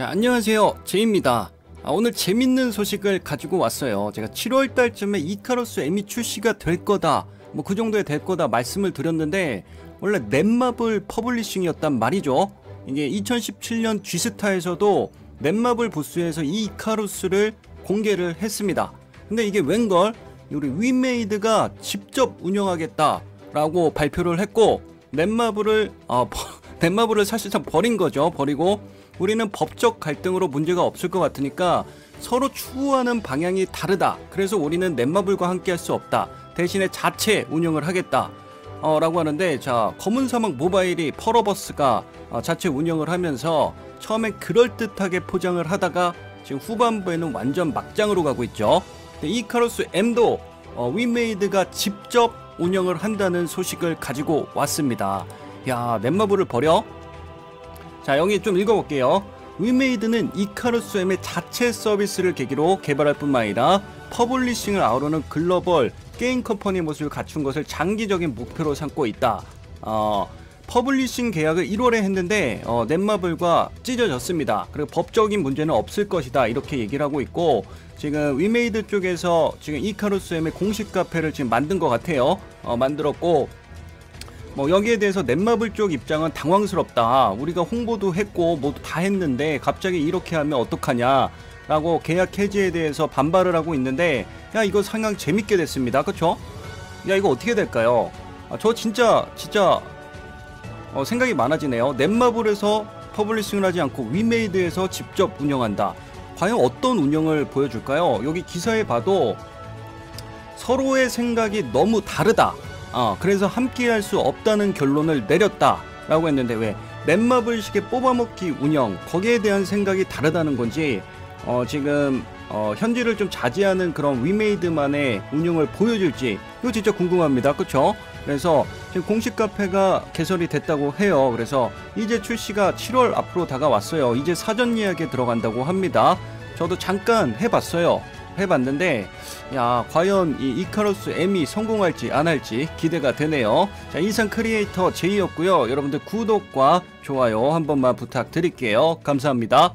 자 안녕하세요. 제입니다. 아, 오늘 재밌는 소식을 가지고 왔어요. 제가 7월달쯤에 이카로스 M이 출시가 될 거다 뭐 그 정도에 될 거다 말씀을 드렸는데 원래 넷마블 퍼블리싱이었단 말이죠. 이게 2017년 G스타에서도 넷마블 부스에서 이 이카루스를 공개를 했습니다. 근데 이게 웬걸? 우리 위메이드가 직접 운영하겠다 라고 발표를 했고 넷마블을 어, 넷마블을 사실상 버린 거죠. 버리고 우리는 법적 갈등으로 문제가 없을 것 같으니까 서로 추구하는 방향이 다르다. 그래서 우리는 넷마블과 함께 할 수 없다. 대신에 자체 운영을 하겠다. 어, 라고 하는데 자 검은 사막 모바일이 펄어버스가 어, 자체 운영을 하면서 처음엔 그럴듯하게 포장을 하다가 지금 후반부에는 완전 막장으로 가고 있죠. 이카로스 M도 어, 위메이드가 직접 운영을 한다는 소식을 가지고 왔습니다. 야 넷마블을 버려? 자 여기 좀 읽어볼게요. 위메이드는 이카루스 M의 자체 서비스를 계기로 개발할 뿐만 아니라 퍼블리싱을 아우르는 글로벌 게임 컴퍼니 모습을 갖춘 것을 장기적인 목표로 삼고 있다. 어, 퍼블리싱 계약을 1월에 했는데 어, 넷마블과 찢어졌습니다. 그리고 법적인 문제는 없을 것이다. 이렇게 얘기를 하고 있고 지금 위메이드 쪽에서 지금 이카루스 M의 공식 카페를 지금 만든 것 같아요. 어, 만들었고 뭐 여기에 대해서 넷마블 쪽 입장은 당황스럽다. 우리가 홍보도 했고 모두 다 했는데 갑자기 이렇게 하면 어떡하냐. 라고 계약 해지에 대해서 반발을 하고 있는데 야 이거 상당 재밌게 됐습니다. 그쵸? 야 이거 어떻게 될까요? 아, 저 진짜 진짜 어, 생각이 많아지네요. 넷마블에서 퍼블리싱을 하지 않고 위메이드에서 직접 운영한다. 과연 어떤 운영을 보여줄까요? 여기 기사에 봐도 서로의 생각이 너무 다르다. 어, 그래서 함께 할 수 없다는 결론을 내렸다 라고 했는데 왜 넷마블식의 뽑아먹기 운영 거기에 대한 생각이 다르다는 건지 어, 지금 어, 현지를 좀 자제하는 그런 위메이드만의 운영을 보여줄지 이거 진짜 궁금합니다. 그쵸? 그래서 지금 공식 카페가 개설이 됐다고 해요. 그래서 이제 출시가 7월 앞으로 다가왔어요. 이제 사전 예약에 들어간다고 합니다. 저도 잠깐 해봤어요 해봤는데 야 과연 이 이카로스 M이 성공할지 안 할지 기대가 되네요. 자 이상 크리에이터 제이였고요. 여러분들 구독과 좋아요 한 번만 부탁드릴게요. 감사합니다